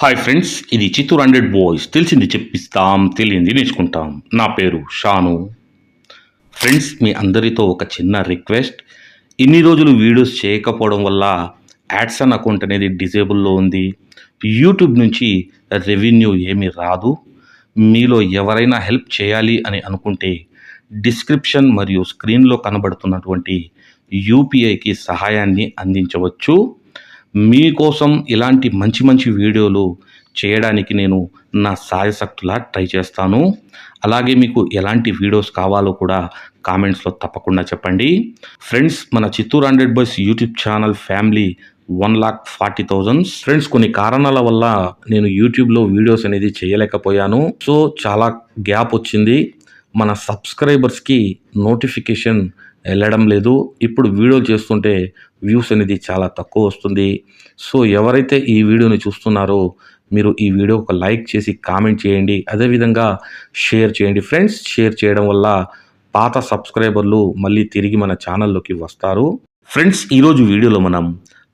Hi friends ఇది Chittoor hundred boys తెలిసింది చెప్పిస్తాం తెలియంది నేర్చుకుంటాం. నా పేరు షాను. ఫ్రెండ్స్ మీ అందరితో ఒక చిన్న రిక్వెస్ట్ ఇన్ని రోజులు వీడియోస్ చేయకపోవడం వల్ల యాడ్సన్ అకౌంట్ అనేది డిజేబుల్లో ఉంది. యూట్యూబ్ నుంచి రెవెన్యూ ఏమీ రాదు. మీలో ఎవరైనా హెల్ప్ చేయాలి అని అనుకుంటే డిస్క్రిప్షన్ మరియు స్క్రీన్లో కనబడుతున్నటువంటి యూపీఐకి సహాయాన్ని అందించవచ్చు. మీకోసం ఇలాంటి మంచి మంచి వీడియోలు చేయడానికి నేను నా సాయశక్తులా ట్రై చేస్తాను. అలాగే మీకు ఎలాంటి వీడియోస్ కావాలో కూడా కామెంట్స్లో తప్పకుండా చెప్పండి. ఫ్రెండ్స్ మన Chittoor hundred boys YouTube channel family one lakh forty thousands friends కొన్ని కారణాల వల్ల నేను యూట్యూబ్లో వీడియోస్ అనేది చేయలేకపోయాను. సో చాలా గ్యాప్ వచ్చింది. మన సబ్స్క్రైబర్స్కి నోటిఫికేషన్ వెళ్ళడం లేదు. ఇప్పుడు వీడియో చేస్తుంటే వ్యూస్ అనేది చాలా తక్కువ వస్తుంది. సో ఎవరైతే ఈ వీడియోని చూస్తున్నారో మీరు ఈ వీడియో ఒక లైక్ చేసి కామెంట్ చేయండి. అదేవిధంగా షేర్ చేయండి. ఫ్రెండ్స్ షేర్ చేయడం వల్ల పాత సబ్స్క్రైబర్లు మళ్ళీ తిరిగి మన ఛానల్లోకి వస్తారు. ఫ్రెండ్స్ ఈరోజు వీడియోలో మనం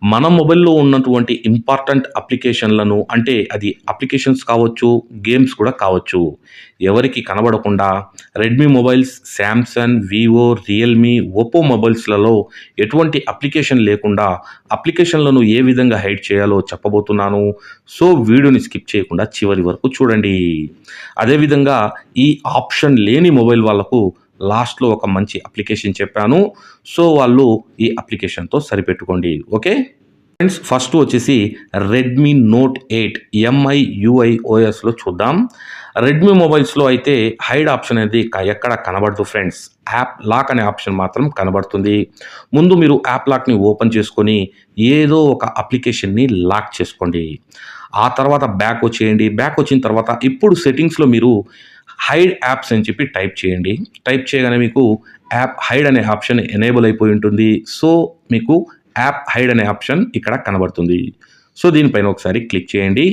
మన మొబైల్లో ఉన్నటువంటి ఇంపార్టెంట్ అప్లికేషన్లను అంటే అది అప్లికేషన్స్ కావచ్చు గేమ్స్ కూడా కావచ్చు. ఎవరికి కనబడకుండా Redmi mobiles Samsung Vivo Realme Oppo మొబైల్స్లలో ఎటువంటి అప్లికేషన్ లేకుండా అప్లికేషన్లను ఏ విధంగా హైడ్ చేయాలో చెప్పబోతున్నాను. సో వీడియోని స్కిప్ చేయకుండా చివరి వరకు చూడండి. అదేవిధంగా ఈ ఆప్షన్ లేని మొబైల్ వాళ్ళకు లాస్ట్లో ఒక మంచి అప్లికేషన్ చెప్పాను. సో వాళ్ళు ఈ అప్లికేషన్తో సరిపెట్టుకోండి. ఓకే? ఫ్రెండ్స్ ఫస్ట్ వచ్చేసి Redmi note eight MI UI ఓఎస్లో చూద్దాం. రెడ్మీ మొబైల్స్లో అయితే హైడ్ ఆప్షన్ అనేది ఎక్కడ కనబడదు ఫ్రెండ్స్. యాప్ లాక్ అనే ఆప్షన్ మాత్రం కనబడుతుంది. ముందు మీరు యాప్ లాక్ని ఓపెన్ చేసుకొని ఏదో ఒక అప్లికేషన్ని లాక్ చేసుకోండి. ఆ తర్వాత బ్యాక్ వచ్చేయండి. బ్యాక్ వచ్చిన తర్వాత ఇప్పుడు సెట్టింగ్స్లో మీరు హైడ్ యాప్స్ అని చెప్పి టైప్ చేయండి. టైప్ చేయగానే మీకు యాప్ హైడ్ అనే ఆప్షన్ ఎనేబుల్ అయిపోయి ఉంటుంది. సో మీకు యాప్ హైడ్ అనే ఆప్షన్ ఇక్కడ కనబడుతుంది. సో దీనిపైన ఒకసారి క్లిక్ చేయండి.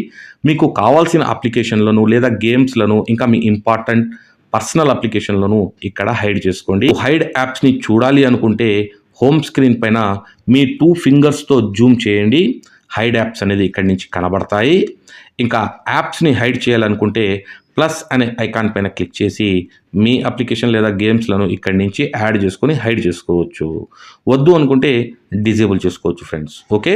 మీకు కావాల్సిన అప్లికేషన్లను లేదా గేమ్స్లను ఇంకా మీ ఇంపార్టెంట్ పర్సనల్ అప్లికేషన్లను ఇక్కడ హైడ్ చేసుకోండి. హైడ్ యాప్స్ని చూడాలి అనుకుంటే హోమ్ స్క్రీన్ పైన మీ టూ ఫింగర్స్తో జూమ్ చేయండి. హైడ్ యాప్స్ అనేది ఇక్కడి నుంచి కనబడతాయి. ఇంకా యాప్స్ని హైడ్ చేయాలనుకుంటే ప్లస్ అనే ఐకాన్ పైన క్లిక్ చేసి మీ అప్లికేషన్ లేదా గేమ్స్లను ఇక్కడి నుంచి యాడ్ చేసుకొని హైడ్ చేసుకోవచ్చు. వద్దు అనుకుంటే డిజేబుల్ చేసుకోవచ్చు ఫ్రెండ్స్. ఓకే?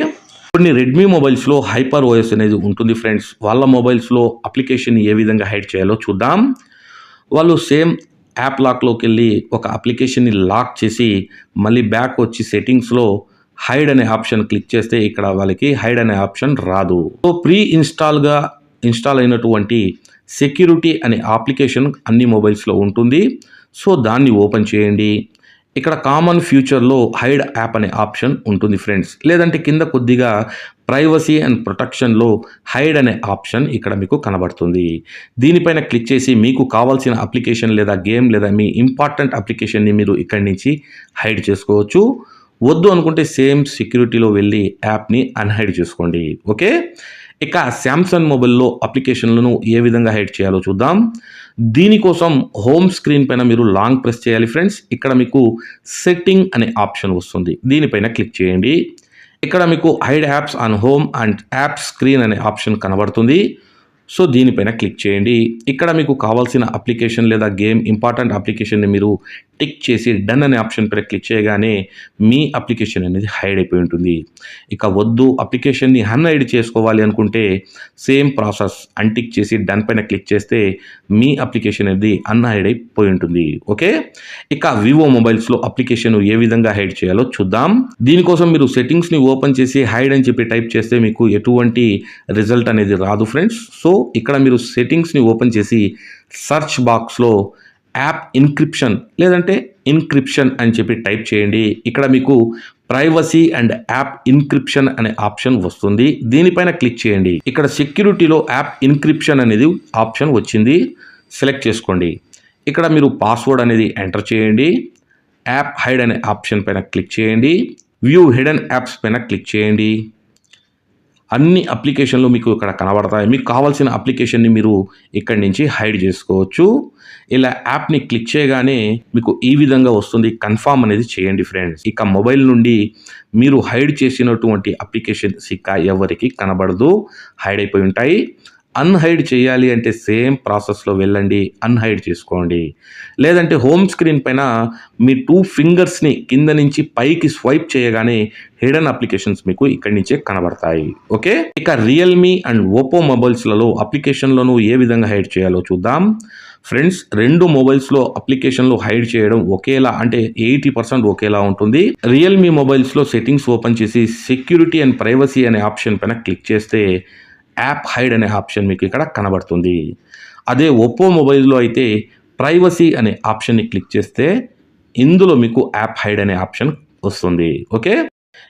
కొన్ని రెడ్మీ మొబైల్స్లో హైపర్ ఓఎస్ అనేది ఉంటుంది ఫ్రెండ్స్. వాళ్ళ మొబైల్స్లో అప్లికేషన్ ఏ విధంగా హైడ్ చేయాలో చూద్దాం. వాళ్ళు సేమ్ యాప్ లాక్లోకి వెళ్ళి ఒక అప్లికేషన్ని లాక్ చేసి మళ్ళీ బ్యాక్ వచ్చి సెట్టింగ్స్లో హైడ్ అనే ఆప్షన్ క్లిక్ చేస్తే ఇక్కడ వాళ్ళకి హైడ్ అనే ఆప్షన్ రాదు. సో ప్రీ ఇన్స్టాల్గా ఇన్స్టాల్ అయినటువంటి సెక్యూరిటీ అనే అప్లికేషన్ అన్ని మొబైల్స్లో ఉంటుంది. సో దాన్ని ఓపెన్ చేయండి. ఇక్కడ కామన్ ఫ్యూచర్లో హైడ్ యాప్ అనే ఆప్షన్ ఉంటుంది ఫ్రెండ్స్. లేదంటే కింద కొద్దిగా ప్రైవసీ అండ్ ప్రొటెక్షన్లో హైడ్ అనే ఆప్షన్ ఇక్కడ మీకు కనబడుతుంది. దీనిపైన క్లిక్ చేసి మీకు కావాల్సిన అప్లికేషన్ లేదా గేమ్ లేదా మీ ఇంపార్టెంట్ అప్లికేషన్ని మీరు ఇక్కడి నుంచి హైడ్ చేసుకోవచ్చు. వద్దు అనుకుంటే సేమ్ సెక్యూరిటీలో వెళ్ళి యాప్ని అన్హైడ్ చేసుకోండి. ఓకే? ఇక శాంసంగ్ మొబైల్లో అప్లికేషన్లను ఏ విధంగా హైడ్ చేయాలో చూద్దాం. దీనికోసం హోమ్ స్క్రీన్ పైన మీరు లాంగ్ ప్రెస్ చేయాలి ఫ్రెండ్స్. ఇక్కడ మీకు సెట్టింగ్ అనే ఆప్షన్ వస్తుంది. దీనిపైన క్లిక్ చేయండి. ఇక్కడ మీకు hide apps on home and app screen అనే ఆప్షన్ కనబడుతుంది. సో దీనిపైన క్లిక్ చేయండి. ఇక్కడ మీకు కావాల్సిన అప్లికేషన్ లేదా గేమ్ ఇంపార్టెంట్ అప్లికేషన్ని మీరు టిక్ చేసి డన్ అనే ఆప్షన్ పైన క్లిక్ చేయగానే మీ అప్లికేషన్ అనేది హైడ్ అయిపోయి ఉంటుంది. ఇక వద్దు అప్లికేషన్ని అన్హైడ్ చేసుకోవాలి అనుకుంటే సేమ్ ప్రాసెస్ అన్టిక్ చేసి డన్ పైన క్లిక్ చేస్తే మీ అప్లికేషన్ అనేది అన్హైడ్ అయిపోయి ఉంటుంది. ఓకే? ఇక వివో మొబైల్స్లో అప్లికేషన్ ఏ విధంగా హైడ్ చేయాలో చూద్దాం. దీనికోసం మీరు సెట్టింగ్స్ని ఓపెన్ చేసి హైడ్ అని చెప్పి టైప్ చేస్తే మీకు ఎటువంటి రిజల్ట్ అనేది రాదు ఫ్రెండ్స్. సో ఇక్కడ మీరు సెట్టింగ్స్ని ఓపెన్ చేసి సర్చ్ బాక్స్లో యాప్ ఇన్క్రిప్షన్ లేదంటే ఇన్క్రిప్షన్ అని చెప్పి టైప్ చేయండి. ఇక్కడ మీకు ప్రైవసీ అండ్ యాప్ ఇన్క్రిప్షన్ అనే ఆప్షన్ వస్తుంది. దీనిపైన క్లిక్ చేయండి. ఇక్కడ సెక్యూరిటీలో యాప్ ఇన్క్రిప్షన్ అనేది ఆప్షన్ వచ్చింది. సెలెక్ట్ చేసుకోండి. ఇక్కడ మీరు పాస్వర్డ్ అనేది ఎంటర్ చేయండి. యాప్ హైడ్ అనే ఆప్షన్ పైన క్లిక్ చేయండి. వ్యూ హిడెన్ యాప్స్ పైన క్లిక్ చేయండి. అన్ని అప్లికేషన్లు మీకు ఇక్కడ కనబడతాయి. మీకు కావాల్సిన అప్లికేషన్ని మీరు ఇక్కడి నుంచి హైడ్ చేసుకోవచ్చు. ఇలా యాప్ని క్లిక్ చేయగానే మీకు ఈ విధంగా వస్తుంది. కన్ఫామ్ అనేది చేయండి ఫ్రెండ్స్. ఇక మొబైల్ నుండి మీరు హైడ్ చేసినటువంటి అప్లికేషన్స్ సిక్క ఎవరికి కనబడదు. హైడ్ అయిపోయి ఉంటాయి. అన్హైడ్ చేయాలి అంటే సేమ్ ప్రాసెస్లో వెళ్ళండి అన్హైడ్ చేసుకోండి. లేదంటే హోమ్ స్క్రీన్ పైన మీ టూ ఫింగర్స్ని కింద నుంచి పైకి స్వైప్ చేయగానే హిడెన్ అప్లికేషన్స్ మీకు ఇక్కడి నుంచే కనబడతాయి. ఓకే ఇక రియల్మీ అండ్ ఓపో మొబైల్స్లలో అప్లికేషన్లను ఏ విధంగా హైడ్ చేయాలో చూద్దాం. ఫ్రెండ్స్ రెండు మొబైల్స్లో అప్లికేషన్లు హైడ్ చేయడం ఒకేలా అంటే ఎయిటీ పర్సెంట్ ఒకేలా ఉంటుంది. రియల్మీ మొబైల్స్లో సెట్టింగ్స్ ఓపెన్ చేసి సెక్యూరిటీ అండ్ ప్రైవసీ అనే ఆప్షన్ పైన క్లిక్ చేస్తే యాప్ హైడ్ అనే ఆప్షన్ మీకు ఇక్కడ కనబడుతుంది. అదే ఒప్పో మొబైల్లో అయితే ప్రైవసీ అనే ఆప్షన్ని క్లిక్ చేస్తే ఇందులో మీకు యాప్ హైడ్ అనే ఆప్షన్ వస్తుంది. ఓకే?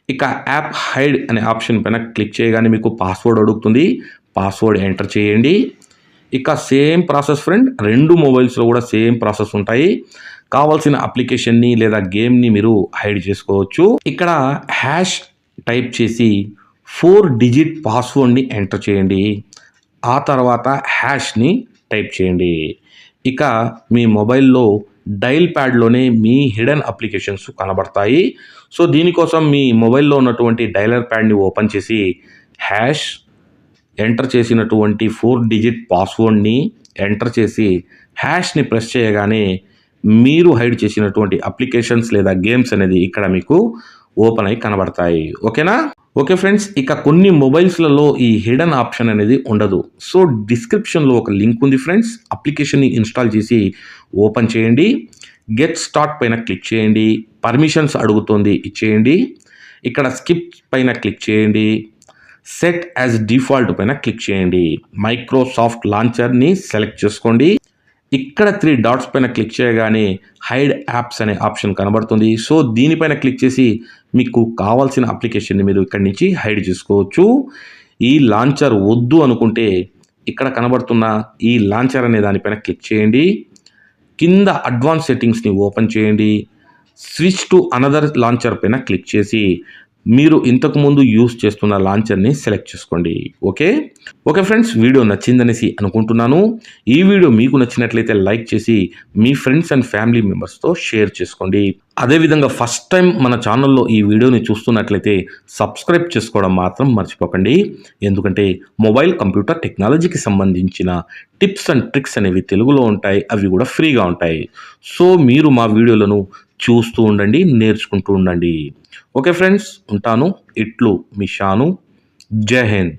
ఇక యాప్ హైడ్ అనే ఆప్షన్ పైన క్లిక్ చేయగానే మీకు పాస్వర్డ్ అడుగుతుంది. పాస్వర్డ్ ఎంటర్ చేయండి. ఇక సేమ్ ప్రాసెస్ ఫ్రెండ్ రెండు మొబైల్స్లో కూడా సేమ్ ప్రాసెస్ ఉంటాయి. కావాల్సిన అప్లికేషన్ని లేదా గేమ్ని మీరు హైడ్ చేసుకోవచ్చు. ఇక్కడ హ్యాష్ టైప్ చేసి ఫోర్ డిజిట్ పాస్వర్డ్ని ఎంటర్ చేయండి. ఆ తర్వాత హ్యాష్ని టైప్ చేయండి. ఇక మీ మొబైల్లో డైల్ ప్యాడ్లోనే మీ హిడెన్ అప్లికేషన్స్ కనబడతాయి. సో దీనికోసం మీ మొబైల్లో ఉన్నటువంటి డైలర్ ప్యాడ్ని ఓపెన్ చేసి హ్యాష్ ఎంటర్ చేసినటువంటి ఫోర్ డిజిట్ పాస్వర్డ్ని ఎంటర్ చేసి హ్యాష్ని ప్రెస్ చేయగానే మీరు హైడ్ చేసినటువంటి అప్లికేషన్స్ లేదా గేమ్స్ అనేది ఇక్కడ మీకు ఓపెన్ అయి కనబడతాయి. ఓకేనా? ఓకే ఫ్రెండ్స్ ఇక కొన్ని మొబైల్స్లలో ఈ హిడెన్ ఆప్షన్ అనేది ఉండదు. సో డిస్క్రిప్షన్లో ఒక లింక్ ఉంది ఫ్రెండ్స్ అప్లికేషన్ని ఇన్స్టాల్ చేసి ఓపెన్ చేయండి. గెట్ స్టార్ట్ పైన క్లిక్ చేయండి. పర్మిషన్స్ అడుగుతుంది ఇచ్చేయండి. ఇక్కడ స్కిప్ పైన క్లిక్ చేయండి. సెట్ యాజ్ డిఫాల్ట్ పైన క్లిక్ చేయండి. మైక్రోసాఫ్ట్ లాంచర్ని సెలెక్ట్ చేసుకోండి. ఇక్కడ త్రీ డాట్స్ పైన క్లిక్ చేయగానే హైడ్ యాప్స్ అనే ఆప్షన్ కనబడుతుంది. సో దీనిపైన క్లిక్ చేసి మీకు కావాల్సిన అప్లికేషన్ని మీరు ఇక్కడి నుంచి హైడ్ చేసుకోవచ్చు. ఈ లాంచర్ వద్దు అనుకుంటే ఇక్కడ కనబడుతున్న ఈ లాంచర్ అనే దానిపైన క్లిక్ చేయండి. కింద అడ్వాన్స్ సెట్టింగ్స్ని ఓపెన్ చేయండి. స్విచ్ టు అనదర్ లాంచర్ పైన క్లిక్ చేసి మీరు ఇంతకుముందు యూస్ చేస్తున్న లాంచర్ని సెలెక్ట్ చేసుకోండి. ఓకే? ఓకే ఫ్రెండ్స్ వీడియో నచ్చిందనేసి అనుకుంటున్నాను. ఈ వీడియో మీకు నచ్చినట్లయితే లైక్ చేసి మీ ఫ్రెండ్స్ అండ్ ఫ్యామిలీ మెంబర్స్తో షేర్ చేసుకోండి. అదేవిధంగా ఫస్ట్ టైం మన ఛానల్లో ఈ వీడియోని చూస్తున్నట్లయితే సబ్స్క్రైబ్ చేసుకోవడం మాత్రం మర్చిపోకండి. ఎందుకంటే మొబైల్ కంప్యూటర్ టెక్నాలజీకి సంబంధించిన టిప్స్ అండ్ ట్రిక్స్ అనేవి తెలుగులో ఉంటాయి. అవి కూడా ఫ్రీగా ఉంటాయి. సో మీరు మా వీడియోలను చూస్తూ ఉండండి నేర్చుకుంటూ ఉండండి. ఓకే ఫ్రెండ్స్ ఉంటాను. ఇట్లు మీ షాను. జై హింద్.